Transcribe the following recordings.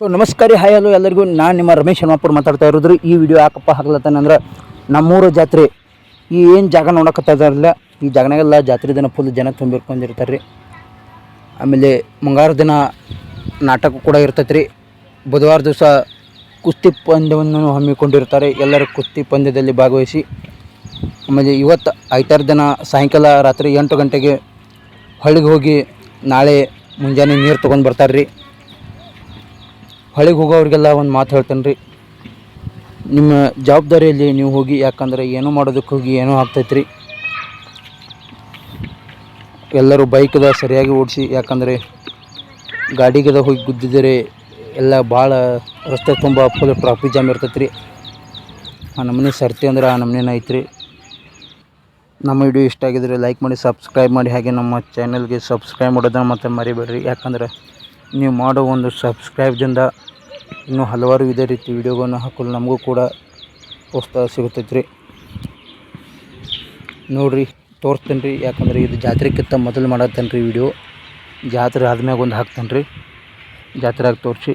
So ನಮಸ್ಕಾರ hi hello ಎಲ್ಲರಿಗೂ. ನಾನು ನಿಮ್ಮ ರಮೇಶ್ ಶರ್ಮಾಪುರ್ ಮಾತಾಡ್ತಾ ಇರೋದ್ರಿ ಈ ವಿಡಿಯೋ ಯಾಕಪ್ಪ ಹಾಕ್ಲತ್ತಾನಂದ್ರೆ ನಮ್ಮೂರು ಜಾತ್ರೆ, ಈ ಏನು ಜಾಗ ನೋಡಕತ್ತಾ ಇದಾರಲ್ಲ ಈ ಜಾಗನಾಗೆಲ್ಲ ಜಾತ್ರೆ ದಿನ ಫುಲ್ ಜನ ತುಂಬಿರ್ಕೊಂಡಿರ್ತಾರೆ ರೀ ಆಮೇಲೆ ಮುಂಗಾರು ದಿನ ನಾಟಕ ಕೂಡ ಇರ್ತೈತೆ ರೀ ಬುಧವಾರ ದಿವಸ ಕುಸ್ತಿ ಪಂದ್ಯವನ್ನು ಹಮ್ಮಿಕೊಂಡಿರ್ತಾರೆ. ಎಲ್ಲರೂ ಕುಸ್ತಿ ಪಂದ್ಯದಲ್ಲಿ ಭಾಗವಹಿಸಿ, ಆಮೇಲೆ ಇವತ್ತು ಐತಾರು ದಿನ ಸಾಯಂಕಾಲ ರಾತ್ರಿ ಎಂಟು ಗಂಟೆಗೆ ಹಳ್ಳಿಗೆ ಹೋಗಿ ನಾಳೆ ಮುಂಜಾನೆ ನೀರು ತೊಗೊಂಡು ಬರ್ತಾರೆ ರೀ ಹೊಳಿಗೆ ಹೋಗೋರಿಗೆಲ್ಲ ಒಂದು ಮಾತು ಹೇಳ್ತೇನೆ ರೀ ನಿಮ್ಮ ಜವಾಬ್ದಾರಿಯಲ್ಲಿ ನೀವು ಹೋಗಿ, ಯಾಕಂದರೆ ಏನೂ ಮಾಡೋದಕ್ಕೆ ಹೋಗಿ ಏನೂ ಆಗ್ತೈತ್ರಿ. ಎಲ್ಲರೂ ಬೈಕದ ಸರಿಯಾಗಿ ಓಡಿಸಿ, ಯಾಕಂದರೆ ಗಾಡಿಗೆದ ಹೋಗಿ ಗುದ್ದಿದರೆ ಎಲ್ಲ ಭಾಳ ರಸ್ತೆ ತುಂಬ ಫುಲ್ ಟ್ರಾಫಿಕ್ ಜಾಮ್ ಇರ್ತೈತೆ ರೀ ಆ ನಮೂನೆ ಸರ್ತಿ ಅಂದ್ರೆ ಆ ನಮ್ಮನೇನ ಐತ್ರಿ. ನಮ್ಮ ವಿಡಿಯೋ ಇಷ್ಟ ಆಗಿದ್ರೆ ಲೈಕ್ ಮಾಡಿ ಸಬ್ಸ್ಕ್ರೈಬ್ ಮಾಡಿ, ಹಾಗೆ ನಮ್ಮ ಚಾನಲ್ಗೆ ಸಬ್ಸ್ಕ್ರೈಬ್ ಮಾಡೋದನ್ನು ಮತ್ತೆ ಮರಿಬೇಡ್ರಿ. ಯಾಕಂದರೆ ನೀವು ಮಾಡೋ ಒಂದು ಸಬ್ಸ್ಕ್ರೈಬ್ದಿಂದ ಇನ್ನೂ ಹಲವಾರು ಇದೇ ರೀತಿ ವಿಡಿಯೋಗಳನ್ನು ಹಾಕಲು ನಮಗೂ ಕೂಡ ಪ್ರೋತ್ಸಾಹ ಸಿಗುತ್ತೈತೆ ರೀ ನೋಡಿರಿ ತೋರಿಸ್ತೇನೆ ರೀ ಯಾಕಂದರೆ ಇದು ಜಾತ್ರೆಕ್ಕಿಂತ ಮೊದಲು ಮಾಡತ್ತೇನೆ ರೀ ವಿಡಿಯೋ. ಜಾತ್ರೆ ಆದ್ಮ್ಯಾಗ ಒಂದು ಹಾಕ್ತೇನೆ ರೀ ಜಾತ್ರೆಗೆ ತೋರಿಸಿ.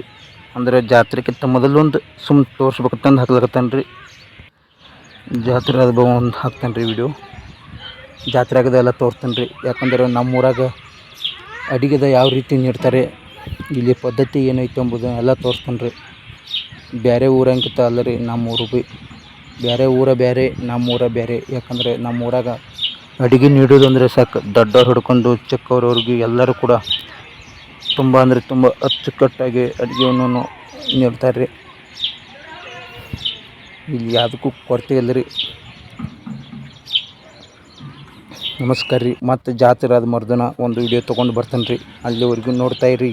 ಅಂದರೆ ಜಾತ್ರೆಕ್ಕಿಂತ ಮೊದಲೊಂದು ಸುಮ್ಮನೆ ತೋರಿಸ್ಬೇಕಂತಂದು ಹಾಕ್ಲಕತ್ತೇನೆ ರೀ ಜಾತ್ರೆ ಆದ ಒಂದು ಹಾಕ್ತೇನೆ ರೀ ವಿಡಿಯೋ. ಜಾತ್ರೆ ಆಗದೆಲ್ಲ ತೋರಿಸ್ತೇನೆ ರೀ ಯಾಕಂದ್ರೆ ನಮ್ಮ ಊರಾಗ ಅಡಿಗೆದ ಯಾವ ರೀತಿ ನೀಡ್ತಾರೆ ಇಲ್ಲಿ ಪದ್ಧತಿ ಏನೈತೆ ಎಂಬುದು ಎಲ್ಲ ತೋರಿಸ್ತೇನೆ ರೀ ಬೇರೆ ಊರಂಗಿತ ಅಲ್ಲ ರೀ ನಮ್ಮ ಊರು ಭೀ ಬೇರೆ ಊರ ಬೇರೆ ನಮ್ಮ ಊರ ಬೇರೆ ಯಾಕಂದರೆ ನಮ್ಮ ಊರಾಗ ಅಡುಗೆ ನೀಡೋದು ಅಂದರೆ ಸಾಕು. ದೊಡ್ಡವ್ರು ಹಿಡ್ಕೊಂಡು ಚಿಕ್ಕವ್ರವ್ರಿಗೆ ಎಲ್ಲರೂ ಕೂಡ ತುಂಬ ಅಂದರೆ ತುಂಬ ಅಚ್ಚುಕಟ್ಟಾಗಿ ಅಡುಗೆಯನ್ನು ನೀಡ್ತಾರೆ ರೀ ಇಲ್ಲಿ ಯಾವುದಕ್ಕೂ ಕೊರತೆ ಇಲ್ಲ ರೀ ನಮಸ್ಕಾರ ರೀ ಮತ್ತು ಜಾತ್ರೆ ಆದ ಮರ್ದಿನ ಒಂದು ವಿಡಿಯೋ ತೊಗೊಂಡು ಬರ್ತೇನೆ ರೀ ಅಲ್ಲಿವರೆಗೂ ನೋಡ್ತಾಯಿರಿ